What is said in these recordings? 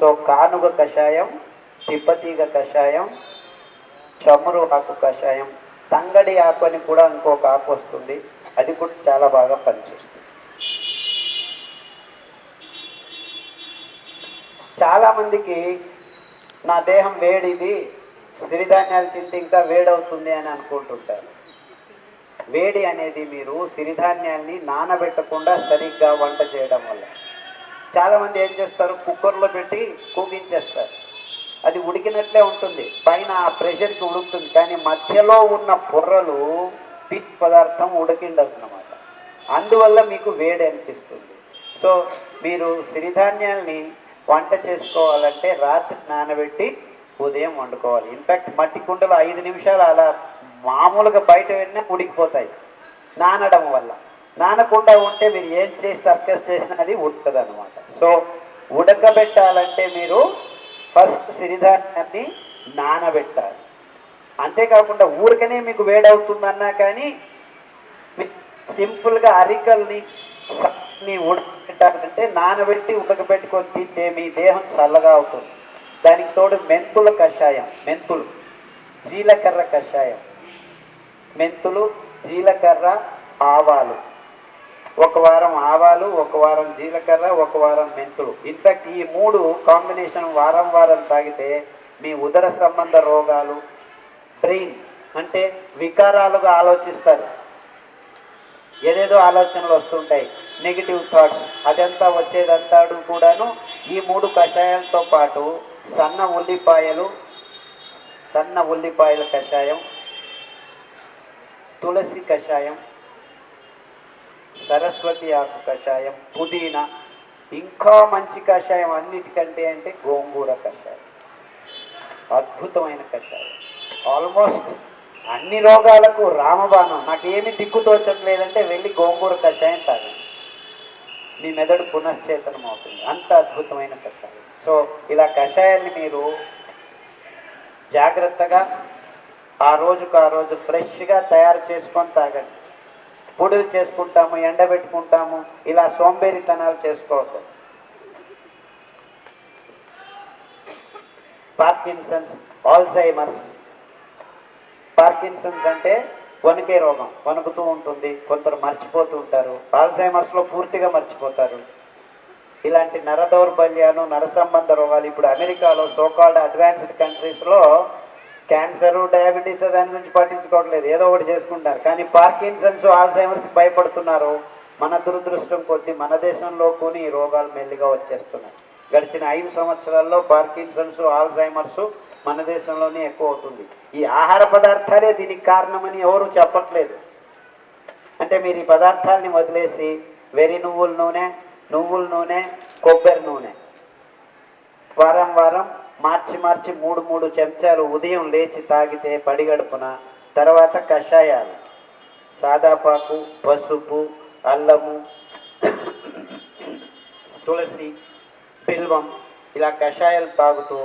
So కానుగ కషాయం తిప్పతీగ కషాయం చమురు ఆకు కషాయం తంగడి ఆకు అని కూడా ఇంకొక ఆకు వస్తుంది. అది కూడా చాలా బాగా పనిచేస్తుంది. చాలామందికి నా దేహం వేడిది సిరిధాన్యాలు తింటే ఇంకా వేడవుతుంది అని అనుకుంటుంటారు. వేడి అనేది మీరు సిరిధాన్యాల్ని నానబెట్టకుండా సరిగ్గా వంట చేయడం వల్ల. చాలామంది ఏం చేస్తారు? కుక్కర్లో పెట్టి కూగించేస్తారు. అది ఉడికినట్లే ఉంటుంది. పైన ఆ ప్రెషర్కి ఉడుకుతుంది. కానీ మధ్యలో ఉన్న పొర్రలు పీచ్ పదార్థం ఉడికిండదు అనమాట అందువల్ల మీకు వేడి అనిపిస్తుంది. సో మీరు సిరిధాన్యాల్ని వంట చేసుకోవాలంటే రాత్రి నానబెట్టి ఉదయం వండుకోవాలి. ఇన్ఫాక్ట్ మట్టి కుండలు ఐదు నిమిషాలు అలా మామూలుగా బయట వెళ్ళినా ఉడికిపోతాయి. నానడం వల్ల. నానకుండా ఉంటే మీరు ఏం చేసి సర్కస్ చేసినా అది ఉడుతుంది అనమాట సో ఉడకబెట్టాలంటే మీరు ఫస్ట్ సిరిధాన్యాన్ని నానబెట్టాలి. అంతేకాకుండా ఊరికనే మీకు వేడవుతుందన్నా కానీ మీ- సింపుల్గా అరికల్ని ని ఉడకబెట్టాలంటే నానబెట్టి ఉడకబెట్టుకొని తింటే మీ దేహం చల్లగా అవుతుంది. దానికి తోడు మెంతుల కషాయం మెంతులు జీలకర్ర కషాయం. మెంతులు జీలకర్ర ఆవాలు. ఒక వారం ఆవాలు ఒక వారం జీలకర్ర ఒక వారం మెంతులు. ఇన్ఫ్యాక్ట్ ఈ మూడు కాంబినేషన్ వారం వారం తాగితే మీ ఉదర సంబంధ రోగాలు బ్రెయిన్ అంటే వికారాలుగా ఆలోచిస్తారు. ఏదేదో ఆలోచనలు వస్తుంటాయి. Negative thoughts. అదంతా వచ్చేదంతాడు కూడాను ఈ మూడు కషాయాలతో పాటు సన్న ఉల్లిపాయలు సన్న ఉల్లిపాయల కషాయం తులసి కషాయం సరస్వతి ఆకు కషాయం పుదీనా ఇంకా మంచి కషాయం అన్నిటికంటే అంటే గోంగూర కషాయం. అద్భుతమైన కషాయం. ఆల్మోస్ట్ అన్ని రోగాలకు రామబాణం. నాకు ఏమి దిక్కుతోచట్లేదంటే వెళ్ళి గోంగూర కషాయం తాగండి. మీ మెదడు పునశ్చేతనం అవుతుంది. అంత అద్భుతమైన కషాయం. సో ఇలా కషాయాన్ని మీరు జాగ్రత్తగా ఆ రోజుకు ఆ రోజు ఫ్రెష్గా తయారు చేసుకొని తాగండి. పొడులు చేసుకుంటాము ఎండబెట్టుకుంటాము ఇలా సోంబేరితనాలు చేసుకోవద్దు. పార్కిన్సన్స్ ఆల్సైమర్స్ పార్కిన్సన్స్ అంటే వణికే రోగం. వణుకుతూ ఉంటుంది కొందరు మర్చిపోతూ ఉంటారు. ఆల్సైమర్స్లో పూర్తిగా మర్చిపోతారు. ఇలాంటి నర దౌర్బల్యాలు నర సంబంధ రోగాలు ఇప్పుడు అమెరికాలో సోకాల్డ్ అడ్వాన్స్డ్ కంట్రీస్లో క్యాన్సర్ డయాబెటీస్ దాని గురించి పట్టించుకోవట్లేదు. ఏదో ఒకటి చేసుకుంటారు. కానీ పార్కిన్సన్స్ ఆల్సైమర్స్ భయపడుతున్నారు. మన దురదృష్టం కొద్దీ మన దేశంలో కొన్ని ఈ రోగాలు మెల్లిగా వచ్చేస్తున్నాయి. గడిచిన ఐదు సంవత్సరాల్లో పార్కిన్సన్స్ ఆల్సైమర్స్ మన దేశంలోనే ఎక్కువ అవుతుంది. ఈ ఆహార పదార్థాలే దీనికి కారణమని ఎవరు చెప్పట్లేదు. అంటే మీరు ఈ పదార్థాలని వదిలేసి వెరి నువ్వుల నూనె నువ్వుల నూనె కొబ్బరి నూనె. వారం వారం మార్చి మార్చి మూడు మూడు చెంచాలు ఉదయం లేచి తాగితే పడిగడుపున తర్వాత కషాయాలు. సాదాపాకు పసుపు అల్లము తులసి బిల్వం ఇలా కషాయాలు తాగుతూ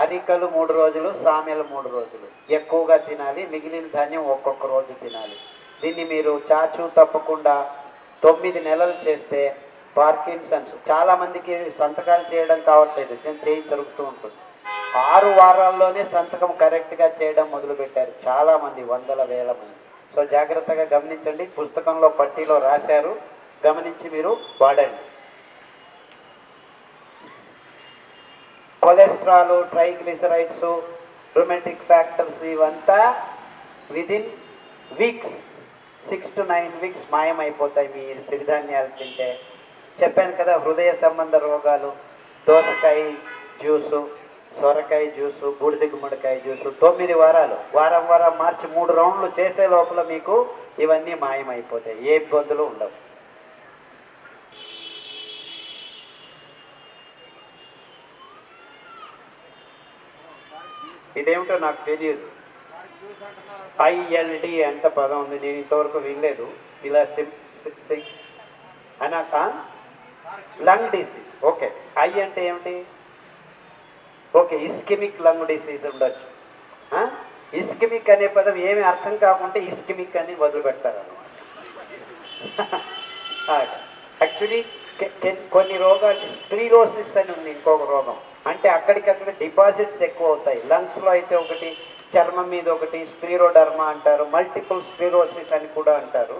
అరికలు మూడు రోజులు సామెలు మూడు రోజులు. ఎక్కువగా తినాలి మిగిలిన ధాన్యం ఒక్కొక్క రోజు తినాలి. దీన్ని మీరు చాచు తప్పకుండా తొమ్మిది నెలలు చేస్తే పార్కిన్సన్స్. చాలామందికి సంతకాలు చేయడం కావట్లేదు చేయి జరుగుతూ ఉంటుంది. ఆరు వారాల్లోనే సంతకం కరెక్ట్గా చేయడం మొదలుపెట్టారు చాలామంది వందల వేల మంది. సో జాగ్రత్తగా గమనించండి. పుస్తకంలో పట్టీలో రాశారు. గమనించి మీరు వాడండి. కొలెస్ట్రాల్ ట్రైగ్లిసరైడ్స్ రొమాంటిక్ ఫ్యాక్టర్స్ ఇవంతా within weeks six to nine weeks మాయమైపోతాయి. మీ సిరిధాన్యాలు తింటే. చెప్పాను కదా హృదయ సంబంధ రోగాలు దోసకాయ జ్యూసు సొరకాయ జ్యూసు బూడిద గుమ్మడికాయ జ్యూసు తొమ్మిది వారాలు. వారం వారం మార్చి మూడు రౌండ్లు చేసే లోపల మీకు ఇవన్నీ మాయమైపోతాయి. ఏ ఇబ్బందులు ఉండవు. ఇదేమిటో నాకు తెలియదు. ఐఎల్డి ఎంత పదం ఉంది. నేను ఇంతవరకు వినలేదు. ఇలా సిమ్ అనాక లంగ్ డిసీజ్ ఓకే ఐ అంటే ఏమిటి? ఓకే ఇస్కిమిక్ లంగ్ డిసీజ్ ఉండొచ్చు. ఇస్కిమిక్ అనే పదం ఏమి అర్థం కాకుంటే ఇస్కిమిక్ అని వదిలిపెడతారు అనమాట యాక్చువల్లీ కొన్ని రోగాలు స్క్లీరోసిస్ అని ఉంది ఇంకొక రోగం. అంటే అక్కడికక్కడ డిపాజిట్స్ ఎక్కువ అవుతాయి. లంగ్స్లో అయితే ఒకటి చర్మం మీద ఒకటి స్క్లీరోడర్మా అంటారు మల్టిపుల్ స్క్లీరోసిస్ అని కూడా అంటారు.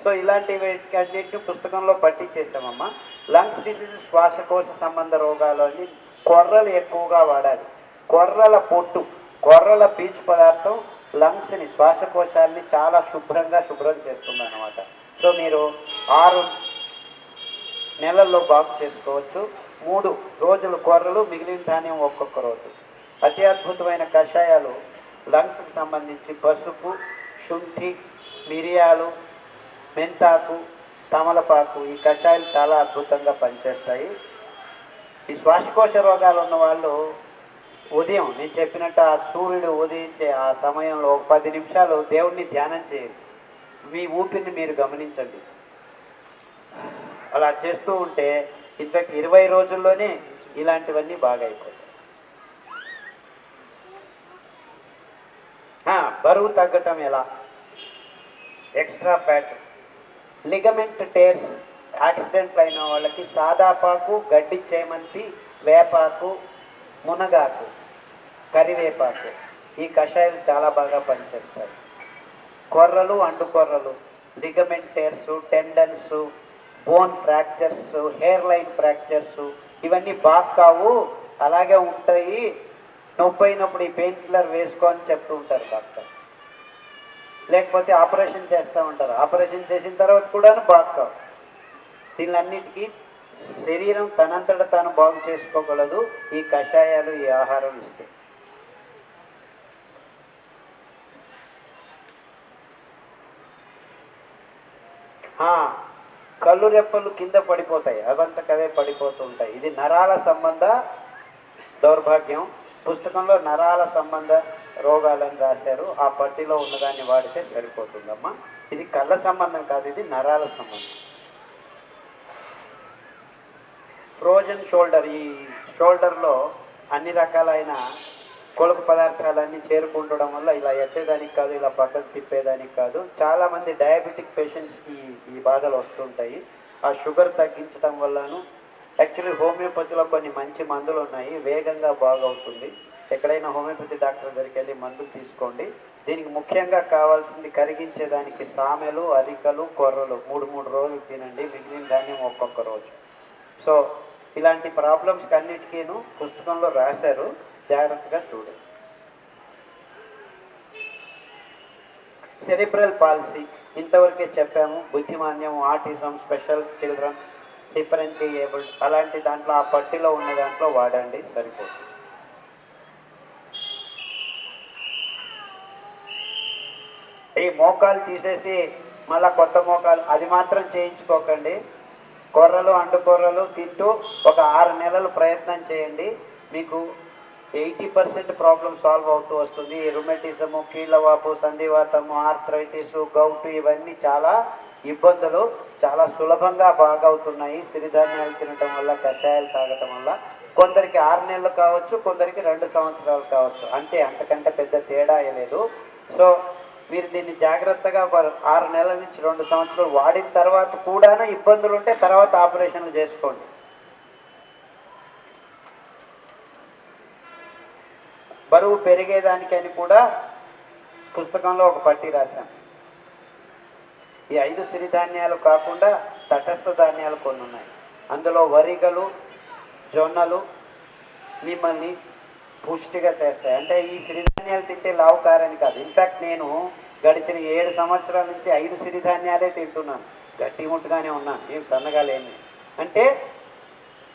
సో ఇలాంటివి అన్నింటిని పుస్తకంలో పట్టించేసామమ్మా లంగ్స్ డిసీజ్ శ్వాసకోశ సంబంధ రోగాలు అని కొర్రలు ఎక్కువగా వాడాలి. కొర్రల పొట్టు కొర్రల పీచు పదార్థం లంగ్స్ని శ్వాసకోశాల్ని చాలా శుభ్రంగా శుభ్రం చేస్తుంది అనమాట సో మీరు ఆరు నెలల్లో బాగు చేసుకోవచ్చు. మూడు రోజులు కొర్రలు మిగిలిన ధాన్యం ఒక్కొక్క రోజు. అతి అద్భుతమైన కషాయాలు లంగ్స్కి సంబంధించి పసుపు శుంఠి మిరియాలు మెంతాకు తమలపాకు ఈ కషాయాలు చాలా అద్భుతంగా పనిచేస్తాయి. ఈ శ్వాసకోశ రోగాలు ఉన్న వాళ్ళు ఉదయం నేను చెప్పినట్టు ఆ సూర్యుడు ఉదయించే ఆ సమయంలో ఒక పది నిమిషాలు దేవుణ్ణి ధ్యానం చేయండి. మీ ఊపిరిని మీరు గమనించండి. అలా చేస్తూ ఉంటే ఇన్ఫాక్ట్ ఇరవై రోజుల్లోనే ఇలాంటివన్నీ బాగా అయిపోతాయి. బరువు తగ్గటం ఎలా? ఎక్స్ట్రా ఫ్యాట్ లిగమెంట్ టేర్స్ యాక్సిడెంట్లు అయిన వాళ్ళకి సాదాపాకు గడ్డి చేమంతి వేపాకు మునగాకు కరివేపాకు. ఈ కషాయాలు చాలా బాగా పనిచేస్తాయి. కొర్రలు అండుకొర్రలు కొర్రలు ligament tendons bone fractures hairline fractures ఇవన్నీ బాగా కావు. అలాగే ఉంటాయి. నొప్పి అయినప్పుడు ఈ పెయిన్ కిల్లర్ వేసుకో అని చెప్తూ ఉంటారు డాక్టర్. లేకపోతే ఆపరేషన్ చేస్తూ ఉంటారు. ఆపరేషన్ చేసిన తర్వాత కూడా బాగా కావు. దీనిలన్నిటికీ శరీరం తనంతట తాను బాగు చేసుకోగలదు. ఈ కషాయాలు ఈ ఆహారం ఇస్తే. కళ్ళు రెప్పలు కింద పడిపోతాయి. అవంతకవే పడిపోతూ ఉంటాయి ఇది నరాల సంబంధ దౌర్భాగ్యం. పుస్తకంలో నరాల సంబంధ రోగాలని రాశారు. ఆ పట్టిలో ఉన్నదాన్ని వాడితే సరిపోతుందమ్మా. ఇది కళ్ళ సంబంధం కాదు ఇది నరాల సంబంధం. ఫ్రోజన్ షోల్డర్ ఈ షోల్డర్లో అన్ని రకాలైన కొలుపు పదార్థాలన్నీ చేరుకుంటడం వల్ల ఇలా ఎత్తేదానికి కాదు ఇలా పక్కకు తిప్పేదానికి కాదు. చాలామంది డయాబెటిక్ పేషెంట్స్కి ఈ బాధలు వస్తుంటాయి. ఆ షుగర్ తగ్గించడం వల్లను యాక్చువల్లీ హోమియోపతిలో కొన్ని మంచి మందులు ఉన్నాయి. వేగంగా బాగవుతుంది. ఎక్కడైనా హోమియోపతి డాక్టర్ దగ్గరికి వెళ్ళి మందులు తీసుకోండి. దీనికి ముఖ్యంగా కావాల్సింది కరిగించేదానికి సామెలు అరికలు కొర్రలు. మూడు మూడు రోజులు తినండి. మిగిలిన ధాన్యం ఒక్కొక్క రోజు. సో ఇలాంటి ప్రాబ్లమ్స్ అన్నిటికీను పుస్తకంలో రాశారు. జాగ్రత్తగా చూడండి. సెరిబ్రల్ పాలసీ ఇంతవరకే చెప్పాము. బుద్ధిమాన్యం autism special children differently abled అలాంటి దాంట్లో ఆ పట్టిలో ఉన్న దాంట్లో వాడండి సరిపోతుంది. ఈ మోకాలు తీసేసి మళ్ళా కొత్త మోకాలు అది మాత్రం చేయించుకోకండి. కొర్రలు అండుకొర్రలు తింటూ ఒక ఆరు నెలలు ప్రయత్నం చేయండి. మీకు ఎయిటీ పర్సెంట్ ప్రాబ్లం సాల్వ్ అవుతూ వస్తుంది. రుమెటిజము కీళ్ళవాపు సంధివాతము ఆర్థరైటిస్ గౌటు ఇవన్నీ చాలా ఇబ్బందులు చాలా సులభంగా బాగవుతున్నాయి. సిరిధాన్యాలు తినటం వల్ల కషాయాలు తాగటం వల్ల. కొందరికి ఆరు నెలలు కావచ్చు కొందరికి రెండు సంవత్సరాలు కావచ్చు. అంటే అంతకంటే పెద్ద తేడా ఏ లేదు. సో మీరు దీన్ని జాగ్రత్తగా ఆరు నెలల నుంచి రెండు సంవత్సరాలు వాడిన తర్వాత కూడా ఇబ్బందులు ఉంటే తర్వాత ఆపరేషన్లు చేసుకోండి. బరువు పెరిగేదానికని కూడా పుస్తకంలో ఒక పట్టి రాశాను ఈ ఐదు సిరిధాన్యాలు కాకుండా తటస్థ ధాన్యాలు కొన్ని ఉన్నాయి. అందులో వరిగలు జొన్నలు మిమ్మల్ని పుష్టిగా చేస్తాయి. అంటే ఈ సిరిధాన్యాలు తింటే లావు కారని కాదు ఇన్ఫ్యాక్ట్ నేను గడిచిన ఏడు సంవత్సరాల నుంచి ఐదు సిరిధాన్యాలే తింటున్నాను. గట్టి ముట్టుగానే ఉన్నాను. ఏం సన్నగా లేని. అంటే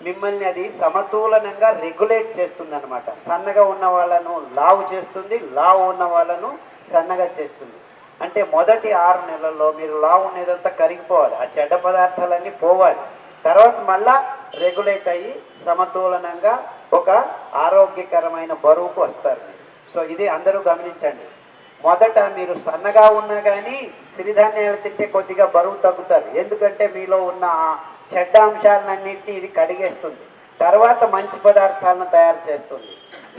మిమ్మల్ని అది సమతూలనంగా రెగ్యులేట్ చేస్తుంది అనమాట సన్నగా ఉన్న వాళ్ళను లావు చేస్తుంది లావు ఉన్న వాళ్ళను సన్నగా చేస్తుంది. అంటే మొదటి ఆరు నెలల్లో మీరు లావు ఉండేదంతా కరిగిపోవాలి. ఆ చెడ్డ పదార్థాలన్నీ పోవాలి. తర్వాత మళ్ళా రెగ్యులేట్ అయ్యి సమతూలనంగా ఒక ఆరోగ్యకరమైన బరువుకు వస్తారు. సో ఇది అందరూ గమనించండి. మొదట మీరు సన్నగా ఉన్నా కానీ సిరిధాన్యాలు తింటే కొద్దిగా బరువు తగ్గుతారు. ఎందుకంటే మీలో ఉన్న చెడ్డ అంశాలన్నింటినీ ఇది కడిగేస్తుంది. తర్వాత మంచి పదార్థాలను తయారు చేస్తుంది.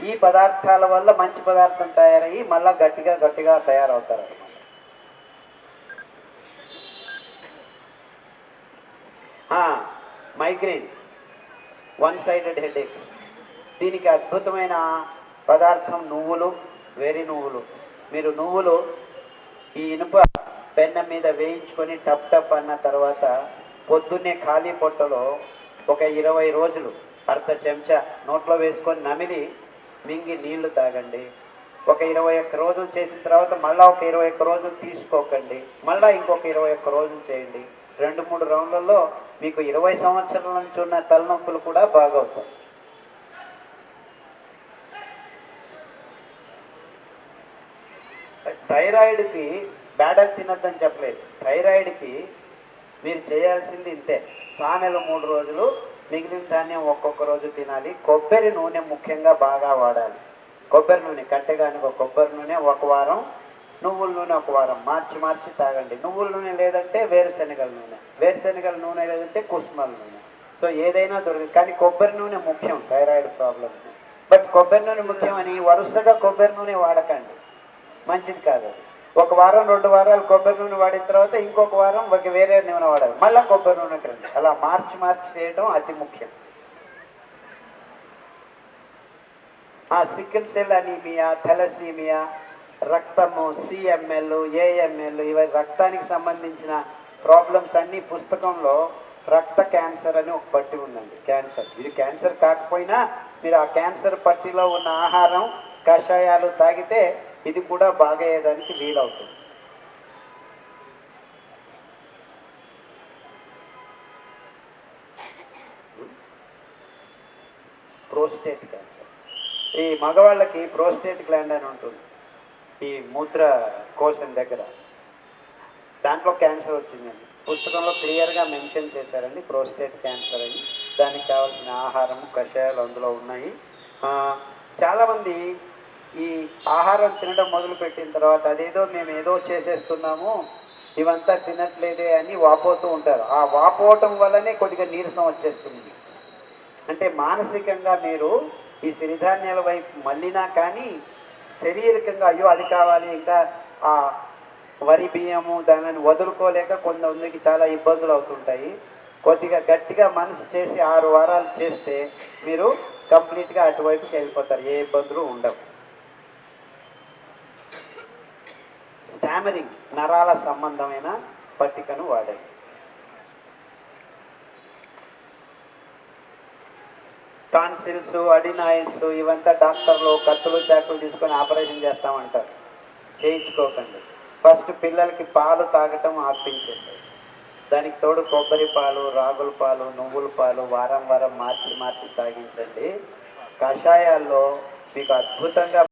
ఈ పదార్థాల వల్ల మంచి పదార్థం తయారయ్యి మళ్ళీ గట్టిగా గట్టిగా తయారవుతారు మైగ్రేన్ వన్ సైడెడ్ హెడేక్స్ దీనికి అద్భుతమైన పదార్థం నువ్వులు వేరి నువ్వులు. మీరు నువ్వులు ఈ ఇనుప పెన్న మీద వేయించుకొని టప్ టప్ అన్న తర్వాత పొద్దున్నే ఖాళీ పొట్టలో ఒక ఇరవై రోజులు అర్ధ చెంచా నోట్లో వేసుకొని నమిలి మింగి నీళ్ళు తాగండి. ఒక ఇరవై ఒక్క రోజులు చేసిన తర్వాత మళ్ళీ ఒక ఇరవై ఒక్క రోజులు తీసుకోకండి. మళ్ళీ ఇంకొక ఇరవై ఒక్క రోజులు చేయండి. రెండు మూడు రౌండ్లలో మీకు ఇరవై సంవత్సరాల నుంచి ఉన్న తలనొప్పులు కూడా బాగవుతాయి. థైరాయిడ్కి బ్యాడర్ తినొద్దని చెప్పలేదు. థైరాయిడ్కి మీరు చేయాల్సింది ఇంతే. సానెల మూడు రోజులు మిగిలిన ధాన్యం ఒక్కొక్క రోజు తినాలి. కొబ్బరి నూనె ముఖ్యంగా బాగా వాడాలి. కొబ్బరి నూనె కట్టెగానికి ఒక కొబ్బరి నూనె ఒక వారం నువ్వుల నూనె ఒక వారం మార్చి మార్చి తాగండి. నువ్వుల నూనె లేదంటే వేరుశనగల నూనె. వేరుశనగల నూనె లేదంటే కుసుమల నూనె. సో ఏదైనా దొరుకుతుంది కానీ కొబ్బరి నూనె ముఖ్యం థైరాయిడ్ ప్రాబ్లమ్. బట్ కొబ్బరి నూనె ముఖ్యమని వరుసగా కొబ్బరి నూనె వాడకండి. మంచిది కాదు. ఒక వారం రెండు వారాలు కొబ్బరి నూనె వాడిన తర్వాత ఇంకొక వారం ఒక వేరే నూనె వాడాలి. మళ్ళీ కొబ్బరి నూనె ఉంటుంది అలా మార్చి మార్చి చేయడం అతి ముఖ్యం. ఆ సికిల్ సెల్ అనీమియా థెలసీమియా రక్తము సిఎంఎల్ ఏఎంఎల్ ఇవి రక్తానికి సంబంధించిన ప్రాబ్లమ్స్ అన్ని పుస్తకంలో రక్త క్యాన్సర్ అని ఒక పట్టి ఉందండి. క్యాన్సర్. ఇది క్యాన్సర్ కాకపోయినా మీరు ఆ క్యాన్సర్ పట్టిలో ఉన్న ఆహారం కషాయాలు తాగితే ఇది కూడా బాగయ్యేదానికి వీలవుతుంది. Prostate cancer. ఈ మగవాళ్ళకి ప్రోస్టేట్ గ్లాండ్ అని ఉంటుంది. ఈ మూత్ర కోశం దగ్గర. దాంట్లో క్యాన్సర్ వచ్చిందండి పుస్తకంలో క్లియర్గా మెన్షన్ చేశారండి ప్రోస్టేట్ క్యాన్సర్ అని. దానికి కావాల్సిన ఆహారం కషాయాలు అందులో ఉన్నాయి. చాలామంది ఈ ఆహారం తినడం మొదలుపెట్టిన తర్వాత అదేదో మేము ఏదో చేసేస్తున్నాము ఇవంతా తినట్లేదే అని వాపోతూ ఉంటారు. ఆ వాపోవటం వల్లనే కొద్దిగా నీరసం వచ్చేస్తుంది. అంటే మానసికంగా మీరు ఈ సిరిధాన్యాల వైపు మళ్ళినా కానీ శారీరకంగా అయ్యో అది కావాలి ఇంకా ఆ వరి బియ్యము దానిని వదులుకోలేక కొంతమందికి చాలా ఇబ్బందులు అవుతుంటాయి. కొద్దిగా గట్టిగా మనసు చేసి ఆరు వారాలు చేస్తే మీరు కంప్లీట్గా అటువైపుకి వెళ్ళిపోతారు ఏ ఇబ్బందులు ఉండవు. స్టామరింగ్ నరాల సంబంధమైన పట్టికను వాడండి టాన్సిల్స్ అడినాయిల్స్ ఇవంతా డాక్టర్లు కత్తులు చాకులు తీసుకొని ఆపరేషన్ చేస్తామంటారు. చేయించుకోకండి. ఫస్ట్ పిల్లలకి పాలు తాగటం ఆపించేసాయి దానికి తోడు కొబ్బరి పాలు రాగుల పాలు నువ్వుల పాలు వారం వారం మార్చి మార్చి తాగించండి. కషాయాల్లో మీకు అద్భుతంగా